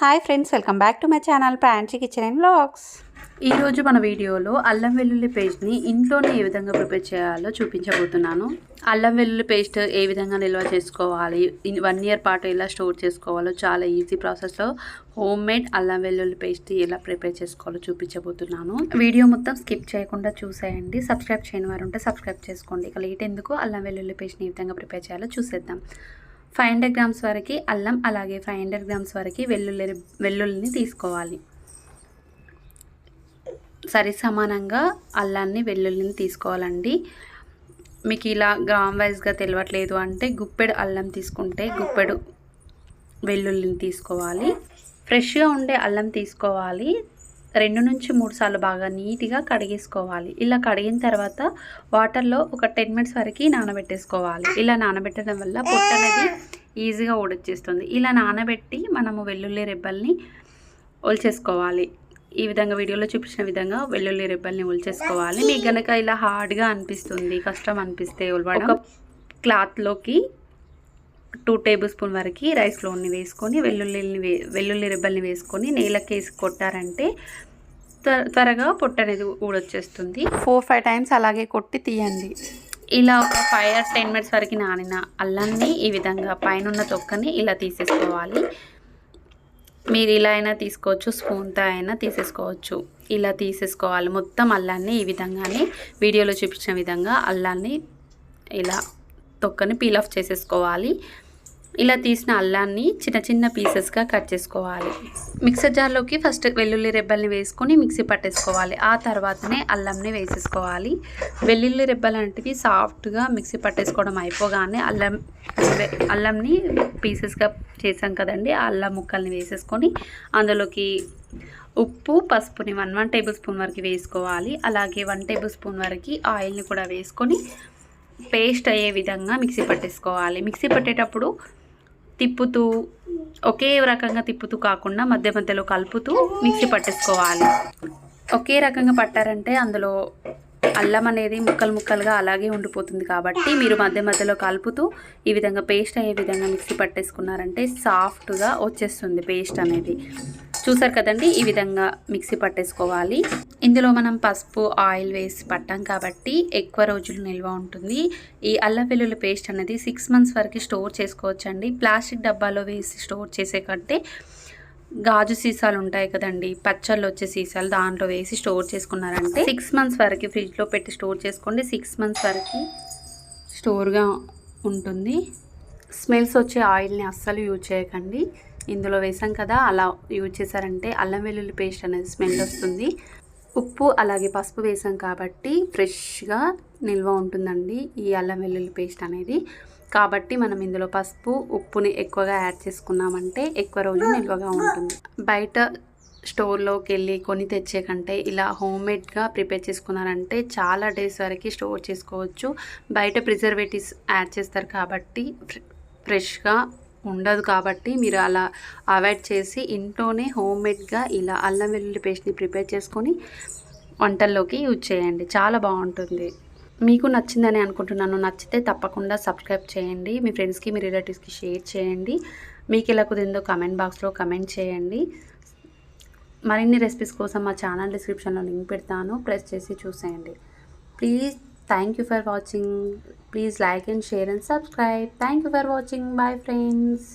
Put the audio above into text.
Hi friends welcome back to my channel Pranchi kitchen and blogs ఈరోజు మన వీడియోలో అల్లం వెల్లుల్లి పేస్ట్ని ఇంట్లోనే ఏ విధంగా ప్రిపేర్ చేయాలో చూపించబోతున్నాను. అల్లం వెల్లుల్లి పేస్ట్ ఏ విధంగా నిల్వ చేసుకోవాలి వన్ ఇయర్ పాటు ఎలా స్టోర్ చేసుకోవాలో చాలా ఈజీ ప్రాసెస్లో హోమ్ మేడ్ అల్లం వెల్లుల్లి పేస్ట్ ఎలా ప్రిపేర్ చేసుకోవాలో చూపించబోతున్నాను. వీడియో మొత్తం స్కిప్ చేయకుండా చూసేయండి. సబ్స్క్రైబ్ చేయని వారు ఉంటే సబ్స్క్రైబ్ చేసుకోండి. ఇక లేట్ ఎందుకు అల్లం వెల్లుల్లి పేస్ట్ని ఏ విధంగా ప్రిపేర్ చేయాలో చూసేద్దాం. ఫైవ్ హండ్రెడ్ గ్రామ్స్ వరకు అల్లం అలాగే ఫైవ్ హండ్రెడ్ గ్రామ్స్ వరకు వెల్లుల్లి వెల్లుల్లిని తీసుకోవాలి. సరి సమానంగా అల్లాన్ని వెల్లుల్లిని తీసుకోవాలండి. మీకు ఇలా గ్రామ్ వైజ్గా తెలియట్లేదు అంటే గుప్పెడు అల్లం తీసుకుంటే గుప్పెడు వెల్లుల్లిని తీసుకోవాలి. ఫ్రెష్గా ఉండే అల్లం తీసుకోవాలి. రెండు నుంచి మూడు సార్లు బాగా నీట్గా కడిగేసుకోవాలి. ఇలా కడిగిన తర్వాత వాటర్లో ఒక టెన్ మినిట్స్ వరకు నానబెట్టేసుకోవాలి. ఇలా నానబెట్టడం వల్ల పొట్టు అనేది ఈజీగా ఉడొచ్చేస్తుంది ఇలా నానబెట్టి మనము వెల్లుల్లి రెబ్బల్ని ఒలిచేసుకోవాలి. ఈ విధంగా వీడియోలో చూపించిన విధంగా వెల్లుల్లి రెబ్బల్ని ఒలిచేసుకోవాలి. మీకు కనుక ఇలా హార్డ్గా అనిపిస్తుంది కష్టం అనిపిస్తే ఒక క్లాత్లోకి టూ టేబుల్ స్పూన్ వరకు రైస్ ఫ్లోర్ని వేసుకొని వెల్లుల్లిని వే వెల్లుల్లి రెబ్బల్ని వేసుకొని నేలకేసి కొట్టారంటే త్వరగా పొట్ట అనేది ఊడొచ్చేస్తుంది. ఫోర్ ఫైవ్ టైమ్స్ అలాగే కొట్టి తీయండి. ఇలా ఒక ఫైవ్ ఆర్ టెన్ మినిట్స్ వరకు నానిన అల్లాన్ని ఈ విధంగా పైన తొక్కని ఇలా తీసేసుకోవాలి. మీరు ఇలా అయినా తీసుకోవచ్చు స్పూన్తో అయినా తీసేసుకోవచ్చు. ఇలా తీసేసుకోవాలి. మొత్తం అల్లాన్ని ఈ విధంగానే వీడియోలో చూపించిన విధంగా అల్లాన్ని ఇలా తొక్కని పీల్ ఆఫ్ చేసేసుకోవాలి. ఇలా తీసిన అల్లాన్ని చిన్న చిన్న పీసెస్గా కట్ చేసుకోవాలి. మిక్సర్ జార్లోకి ఫస్ట్ వెల్లుల్లి రెబ్బల్ని వేసుకొని మిక్సీ పట్టేసుకోవాలి. ఆ తర్వాతనే అల్లంని వేసేసుకోవాలి. వెల్లుల్లి రెబ్బలు లాంటివి సాఫ్ట్గా మిక్సీ పట్టేసుకోవడం అయిపోగానే అల్లం అల్లంని పీసెస్గా చేసాం కదండి. ఆ అల్లం ముక్కల్ని వేసేసుకొని అందులోకి ఉప్పు పసుపుని వన్ వన్ టేబుల్ స్పూన్ వరకు వేసుకోవాలి. అలాగే వన్ టేబుల్ స్పూన్ వరకు ఆయిల్ని కూడా వేసుకొని పేస్ట్ అయ్యే విధంగా మిక్సీ పట్టేసుకోవాలి. మిక్సీ పట్టేటప్పుడు తిప్పుతూ ఒకే రకంగా తిప్పుతూ కాకుండా మధ్య మధ్యలో కలుపుతూ మిక్సీ పట్టేసుకోవాలి. ఒకే రకంగా పట్టారంటే అందులో అల్లం అనేది ముక్కలు ముక్కలుగా అలాగే ఉండిపోతుంది కాబట్టి మీరు మధ్య మధ్యలో కలుపుతూ ఈ విధంగా పేస్ట్ అయ్యే విధంగా మిక్సీ పట్టేసుకున్నారంటే సాఫ్ట్గా వచ్చేస్తుంది పేస్ట్ అనేది. చూసారు కదండి? ఈ విధంగా మిక్సీ పట్టేసుకోవాలి. ఇందులో మనం పసుపు ఆయిల్ వేసి పట్టాం కాబట్టి ఎక్కువ రోజులు నిల్వ ఉంటుంది. ఈ అల్లం వెల్లుల్లి పేస్ట్ అనేది సిక్స్ మంత్స్ వరకు స్టోర్ చేసుకోవచ్చండి. ప్లాస్టిక్ డబ్బాలో వేసి స్టోర్ చేసే కంటే గాజు సీసాలు ఉంటాయి కదండి. పచ్చళ్ళు వచ్చే సీసాలు దాంట్లో వేసి స్టోర్ చేసుకున్నారంటే సిక్స్ మంత్స్ వరకు ఫ్రిడ్జ్లో పెట్టి స్టోర్ చేసుకోండి. సిక్స్ మంత్స్ వరకు స్టోర్గా ఉంటుంది. స్మెల్స్ వచ్చే ఆయిల్ని అస్సలు యూజ్ చేయకండి. ఇందులో వేసాం కదా అలా యూజ్ చేశారంటే అల్లం వెల్లుల్లి పేస్ట్ అనేది స్మెల్ వస్తుంది. ఉప్పు అలాగే పసుపు వేసాం కాబట్టి ఫ్రెష్గా నిల్వ ఉంటుందండి ఈ అల్లం వెల్లుల్లి పేస్ట్ అనేది. కాబట్టి మనం ఇందులో పసుపు ఉప్పుని ఎక్కువగా యాడ్ చేసుకున్నామంటే ఎక్కువ రోజులు నిల్వగా ఉంటుంది. బయట స్టోర్లోకి వెళ్ళి కొని తెచ్చే కంటే ఇలా హోమ్ మేడ్గా ప్రిపేర్ చేసుకున్నారంటే చాలా డేస్ వరకు స్టోర్ చేసుకోవచ్చు. బయట ప్రిజర్వేటివ్స్ యాడ్ చేస్తారు కాబట్టి ఫ్రెష్గా ఉండదు కాబట్టి మీరు అలా అవాయిడ్ చేసి ఇంట్లోనే హోమ్ మేడ్గా ఇలా అల్లం వెల్లుల్లి పేస్ట్ని ప్రిపేర్ చేసుకొని వంటల్లోకి యూజ్ చేయండి. చాలా బాగుంటుంది. మీకు నచ్చిందని అనుకుంటున్నాను నచ్చితే తప్పకుండా సబ్స్క్రైబ్ చేయండి. మీ ఫ్రెండ్స్కి మీ రిలేటివ్స్కి షేర్ చేయండి. మీకు ఎలా కుదిరిందో కమెంట్ బాక్స్లో కమెంట్ చేయండి. మరిన్ని రెసిపీస్ కోసం మా ఛానల్ డిస్క్రిప్షన్లో లింక్ పెడతాను. ప్రెస్ చేసి చూసేయండి. Please thank you for watching please like and share and subscribe thank you for watching bye friends